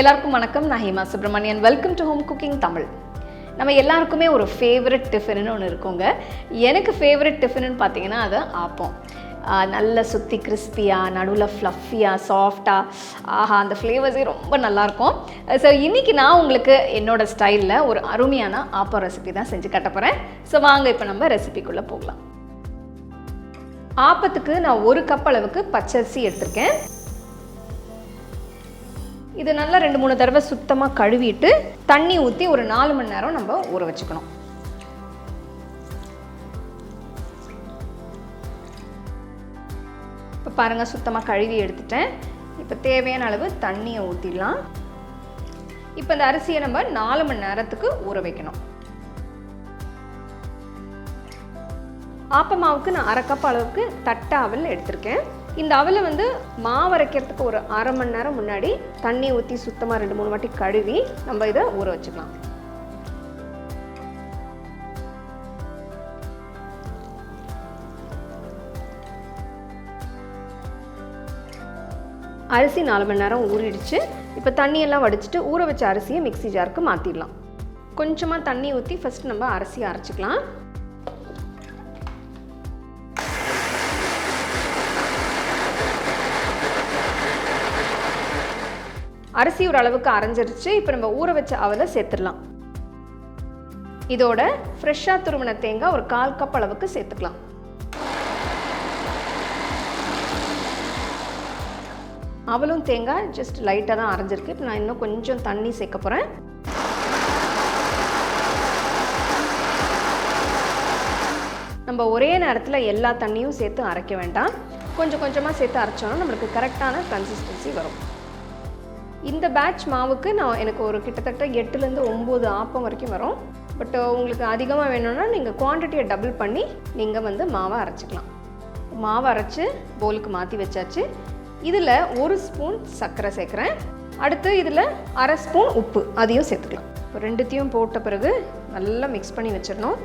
எல்லாருக்கும் வணக்கம். நான் Hema Subramanian welcome to home cooking Tamil நம்ம எல்லாருக்குமே ஒரு ஃபேவரட் டிஃபனுன்னு ஒன்று இருக்குங்க. எனக்கு ஃபேவரட் டிஃபனுன்னு பார்த்தீங்கன்னா அது ஆப்பம். நல்ல சுற்றி கிறிஸ்பியாக நடுவில் ஃப்ளஃபியாக சாஃப்டாக ஆஹா அந்த ஃப்ளேவர்ஸே ரொம்ப நல்லாயிருக்கும் ஸோ இன்றைக்கி நான் உங்களுக்கு என்னோட ஸ்டைலில் ஒரு அருமையான ஆப்பம் ரெசிபி தான் செஞ்சு கட்ட போகிறேன் ஸோ வாங்க இப்போ நம்ம ரெசிபிக்குள்ளே போகலாம். ஆப்பத்துக்கு நான் ஒரு கப் அளவுக்கு பச்சரிசி எடுத்திருக்கேன். இது நல்லா ரெண்டு மூணு தடவை சுத்தமாக கழுவிட்டு தண்ணி ஊற்றி ஒரு நாலு மணி நேரம் நம்ம ஊற வச்சுக்கணும். இப்போ பாருங்கள் சுத்தமாக கழுவி எடுத்துட்டேன். இப்போ தேவையான அளவு தண்ணியை ஊற்றிடலாம் இப்போ இந்த அரிசியை நம்ம நாலு மணி நேரத்துக்கு ஊற வைக்கணும். ஆப்ப மாவுக்கு நான் அரை கப் அளவுக்கு தட்டை அவல் எடுத்திருக்கேன். இந்த அவலை வந்து மாவரைக்கிறதுக்கு ஒரு அரை மணி நேரம் முன்னாடி தண்ணி ஊற்றி சுத்தமாக ரெண்டு மூணு வாட்டி கழுவி நம்ம இதை ஊற வச்சுக்கலாம். அரிசி நாலு மணி நேரம் ஊறிடுச்சு. இப்போ தண்ணியெல்லாம் வடிச்சிட்டு ஊற வச்ச அரிசியை மிக்ஸி ஜாருக்கு மாற்றிடலாம் கொஞ்சமாக தண்ணி ஊற்றி ஃபஸ்ட் நம்ம அரிசியை அரைச்சிக்கலாம். அரிசி ஒரு அளவுக்கு அரைஞ்சிருச்சு. இப்போ நம்ம ஊற வச்ச அவலை சேர்த்துடலாம். இதோட ஃப்ரெஷ்ஷாக துருமண தேங்காய் ஒரு கால் கப் அளவுக்கு சேர்த்துக்கலாம். அவளும் தேங்காய் ஜஸ்ட் லைட்டாக தான் அரைஞ்சிருக்கு. இப்போ நான் இன்னும் கொஞ்சம் தண்ணி சேர்க்க போகிறேன் நம்ம ஒரே நேரத்தில் எல்லா தண்ணியும் சேர்த்து அரைக்க வேண்டாம். கொஞ்சம் கொஞ்சமாக சேர்த்து அரைச்சோன்னா நம்மளுக்கு கரெக்டான கன்சிஸ்டன்சி வரும். இந்த பேட்ச் மாவுக்கு நான் எனக்கு ஒரு கிட்டத்தட்ட எட்டுலேருந்து ஒம்பது ஆப்பம் வரைக்கும் வரும். பட் உங்களுக்கு அதிகமாக வேணும்னா நீங்கள் குவான்டிட்டியை டபுள் பண்ணி நீங்கள் வந்து மாவை அரைச்சிக்கலாம். மாவை அரைச்சி போலுக்கு மாற்றி வச்சாச்சு. இதில் ஒரு ஸ்பூன் சர்க்கரை சேர்க்குறேன். அடுத்து இதில் அரை ஸ்பூன் உப்பு அதையும் சேர்த்துக்கலாம். இப்போ ரெண்டுத்தையும் போட்ட பிறகு நல்லா மிக்ஸ் பண்ணி வச்சிடணும்.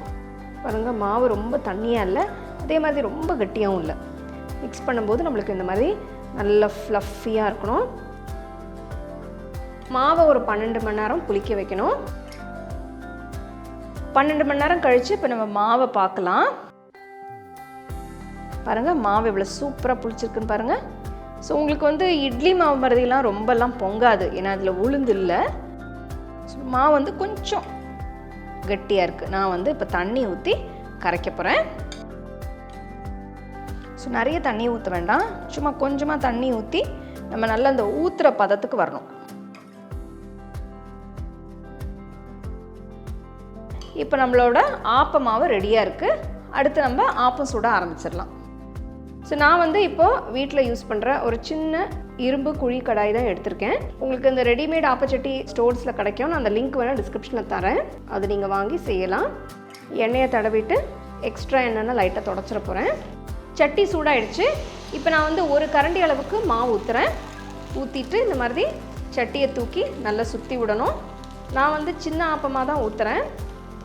பாருங்கள் மாவு ரொம்ப தண்ணியாக இல்லை அதே மாதிரி ரொம்ப கட்டியாகவும் இல்லை. மிக்ஸ் பண்ணும்போது நம்மளுக்கு இந்த மாதிரி நல்லா ஃப்ளஃபியாக இருக்கணும். மாவை ஒரு பன்னெண்டு மணி நேரம் புளிக்க வைக்கணும். பன்னெண்டு மணி நேரம் கழித்து இப்போ நம்ம மாவை பார்க்கலாம். பாருங்கள் மாவு இவ்வளோ சூப்பராக புளிச்சிருக்குன்னு பாருங்கள் ஸோ உங்களுக்கு வந்து இட்லி மாவு மருதிலாம் ரொம்பலாம் பொங்காது. ஏன்னா அதில் உளுந்து இல்லை. ஸோ மாவு வந்து கொஞ்சம் கட்டியாக இருக்குது நான் வந்து இப்போ தண்ணி ஊற்றி கரைக்க போகிறேன் ஸோ நிறைய தண்ணி ஊற்ற வேண்டாம். சும்மா கொஞ்சமாக தண்ணி ஊற்றி நம்ம நல்லா அந்த ஊற்றுற பதத்துக்கு வரணும். இப்போ நம்மளோட ஆப்ப மாவு ரெடியாக இருக்குது அடுத்து நம்ம ஆப்பம் சுட ஆரம்பிச்சிடலாம். ஸோ நான் வந்து இப்போது வீட்டில் யூஸ் பண்ணுற ஒரு சின்ன இரும்பு குழி கடாய் தான் எடுத்திருக்கேன். உங்களுக்கு இந்த ரெடிமேட் ஆப்பச்சட்டி ஸ்டோர்ஸில் கிடைக்கும். நான் அந்த லிங்க் வேணால் டிஸ்கிரிப்ஷனில் தரேன். அது நீங்கள் வாங்கி செய்யலாம். எண்ணெயை தடவிட்டு எக்ஸ்ட்ரா எண்ணெய்னா லைட்டாக தொடச்சிட போகிறேன் சட்டி சூடாயிடுச்சு. இப்போ நான் வந்து ஒரு கரண்டி அளவுக்கு மாவு ஊற்றுறேன் ஊற்றிட்டு இந்த மாதிரி சட்டியை தூக்கி நல்லா சுற்றி விடணும். நான் வந்து சின்ன ஆப்பமாக தான் ஊற்றுறேன்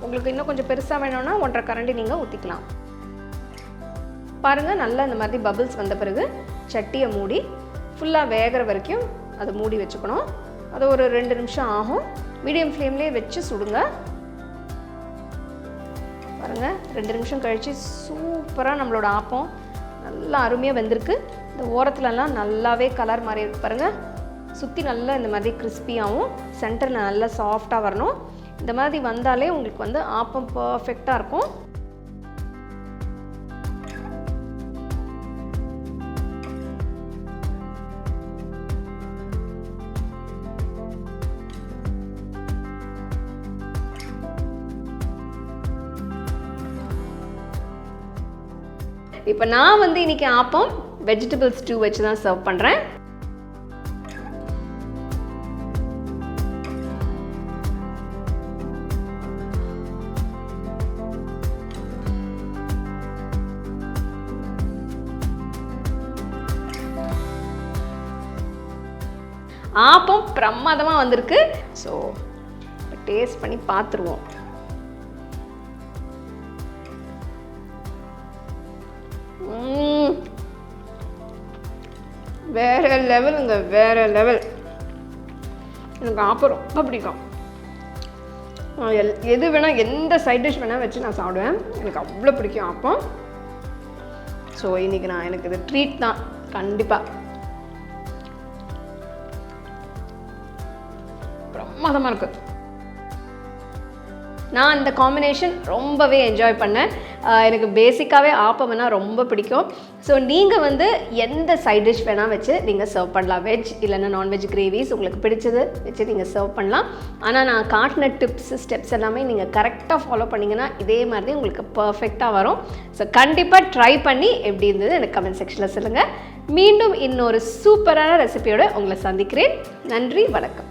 உங்களுக்கு இன்னும் கொஞ்சம் பெருசாக வேணும்னா ஒன்றரை கரண்டி நீங்கள் ஊற்றிக்கலாம் பாருங்கள் நல்லா இந்த மாதிரி பபிள்ஸ் வந்த பிறகு சட்டியை மூடி ஃபுல்லாக வேகிற வரைக்கும் அதை மூடி வச்சுக்கணும். அது ஒரு ரெண்டு நிமிஷம் ஆகும். மீடியம் ஃப்ளேம்லேயே வச்சு சுடுங்க. பாருங்கள் ரெண்டு நிமிஷம் கழித்து சூப்பராக நம்மளோட ஆப்பம் நல்லா அருமையாக வெந்திருக்கு. இந்த ஓரத்துலலாம் நல்லாவே கலர் மாறி இருக்கு பாருங்கள் சுற்றி நல்லா இந்த மாதிரி கிறிஸ்பியாகவும் சென்டரில் நல்லா சாஃப்டாக வரணும். இந்த மாதிரி வந்தாலே உங்களுக்கு வந்து ஆப்பம் பர்ஃபெக்டாக இருக்கும். இப்போ நான் வந்து இன்னைக்கு ஆப்பம் வெஜிடபிள் ஸ்டூ வச்சு தான் சர்வ் பண்ணுறேன் ஆப்பம் பிரமாதமாக வந்திருக்கு. ஸோ டேஸ்ட் பண்ணி பார்த்துருவோம் வேற லெவலுங்க வேற லெவல் எனக்கு ஆப்பம் ரொம்ப பிடிக்கும். எல் எது வேணால் எந்த சைட் டிஷ் வேணால் வச்சு நான் சாப்பிடுவேன். எனக்கு அவ்வளோ பிடிக்கும் ஆப்பம். ஸோ இன்றைக்கி நான் எனக்கு இது ட்ரீட் தான். கண்டிப்பாக மதமாக இருக்குது நான் அந்த காம்பினேஷன் ரொம்பவே என்ஜாய் பண்ணேன். எனக்கு பேசிக்காகவே ஆப்பம்னா ரொம்ப பிடிக்கும். ஸோ நீங்கள் வந்து எந்த சைட் டிஷ் வேணால் வச்சு நீங்கள் சர்வ் பண்ணலாம். வெஜ் இல்லைன்னா நான்வெஜ் கிரேவிஸ் உங்களுக்கு பிடிச்சது வச்சு நீங்கள் சர்வ் பண்ணலாம். ஆனால் நான் காட்டின டிப்ஸ் ஸ்டெப்ஸ் எல்லாமே நீங்கள் கரெக்டாக ஃபாலோ பண்ணிங்கன்னா இதே மாதிரி உங்களுக்கு பர்ஃபெக்டாக வரும். ஸோ கண்டிப்பாக ட்ரை பண்ணி எப்படி இருந்தது எனக்கு கமெண்ட் செக்ஷனில் சொல்லுங்கள் மீண்டும் இன்னொரு சூப்பரான ரெசிபியோடு உங்களை சந்திக்கிறேன். நன்றி வணக்கம்.